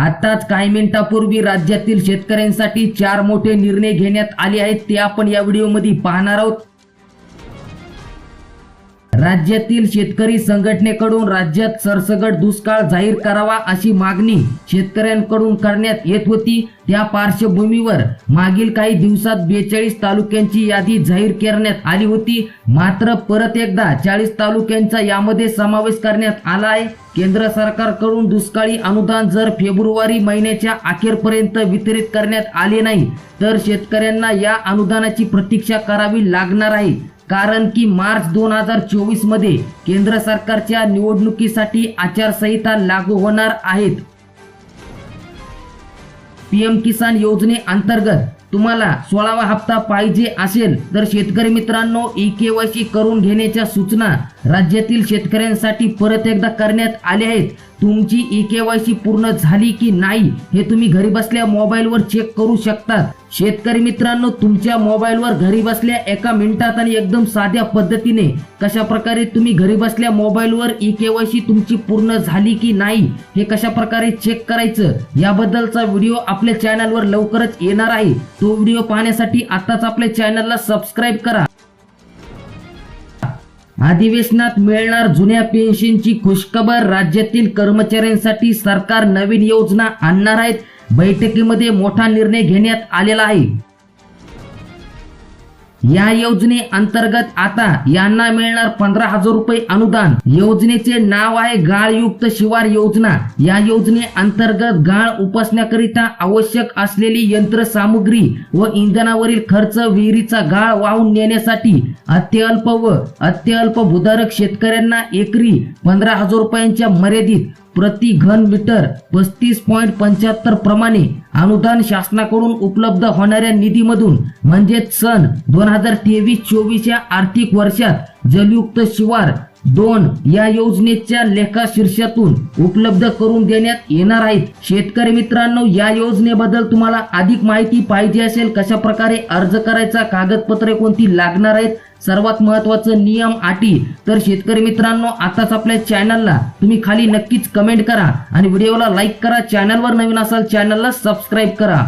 आताच काही मिनिटापूर्वी राज्यातील शेतकऱ्यांसाठी चार मोठे निर्णय घेण्यात आले आहेत ते आपण या व्हिडिओमध्ये पाहणार आहोत. राज्यातील शेतकरी संघटनेकडून राज्यात सरसगट दुष्काळ जाहीर करावा अशी मागणी शेतकऱ्यांकडून करण्यात येत होती. त्या पार्श्वभूमीवर मागील काही दिवसात बेचाळीस तालुक्यांची यादी जाहीर करण्यात आली होती. मात्र परत एकदा चाळीस तालुक्यांचा यामध्ये समावेश करण्यात आला आहे. केंद्र सरकारकडून दुष्काळी अनुदान जर फेब्रुवारी महिन्याच्या अखेरपर्यंत वितरित करण्यात आले नाही तर शेतकऱ्यांना या अनुदानाची प्रतीक्षा करावी लागणार आहे. कारण की मार्च दोन हजार चोवीसमध्ये केंद्र सरकारच्या निवडणुकीसाठी आचारसंहिता लागू होणार आहेत. पीएम किसान योजनेअंतर्गत तुम्हाला सोळावा हप्ता पाहिजे असेल तर शेतकरी मित्रांनो ई केवायसी करून घेण्याच्या सूचना राज्यातील शेतकऱ्यांसाठी परत एकदा करण्यात आल्या आहेत. तुमची ई केवायसी पूर्ण झाली की नाही हे तुम्ही घरी बसल्या मोबाईलवर चेक करू शकता. शेतकरी मित्रांनो तुमच्या मोबाईलवर घरी बसल्या एका मिनिटात आणि एकदम साध्या पद्धतीने कशा प्रकारे तुम्ही घरी बसल्या मोबाईलवर ई केवायसी तुमची पूर्ण झाली की नाही हे कशा प्रकारे चेक करायचं याबद्दलचा व्हिडिओ आपल्या चॅनलवर लवकरच येणार आहे. तो व्हिडिओ पाहण्यासाठी आताच आपल्या चॅनलला सबस्क्राईब करा. अधिवेशनात मिळणार जुन्या पेन्शनची खुशखबर राज्यातील कर्मचाऱ्यांसाठी सरकार नवीन योजना आणणार आहेत. बैठकीमध्ये मोठा निर्णय घेण्यात आलेला आहे. या योजने अंतर्गत आता यांना मिळणार पंधरा हजार रुपये अनुदान. योजनेचे नाव आहे गाळयुक्त शिवार योजना. या योजने अंतर्गत गाळ उपसण्याकरिता आवश्यक असलेली यंत्रसामुग्री व इंधनावरील खर्च विहिरीचा गाळ वाहून नेण्यासाठी अत्यल्प व अत्यल्प भूधारक शेतकऱ्यांना एकरी पंधरा हजार रुपयांच्या मर्यादित प्रति घन मीटर पस्तीस पॉईंट पंच्याहत्तर प्रमाणे अनुदान शासनाकडून उपलब्ध होणाऱ्या निधीमधून म्हणजेच सन दोन हजार तेवीस चोवीस या आर्थिक वर्षात जलयुक्त शिवार दोन या योजनेच्या लेखा शीर्षातून उपलब्ध करून देण्यात येणार आहेत. शेतकरी मित्रांनो या योजनेबद्दल तुम्हाला अधिक माहिती पाहिजे असेल कशा प्रकारे अर्ज करायचा कागदपत्रे कोणती लागणार आहेत सर्वात महत्वाचं नियम अटी. तर शेतकरी मित्रांनो आताच आपल्या चॅनलला तुम्ही खाली नक्कीच कमेंट करा आणि व्हिडिओला लाईक करा. चॅनलवर नवीन असाल चॅनलला सबस्क्राईब करा.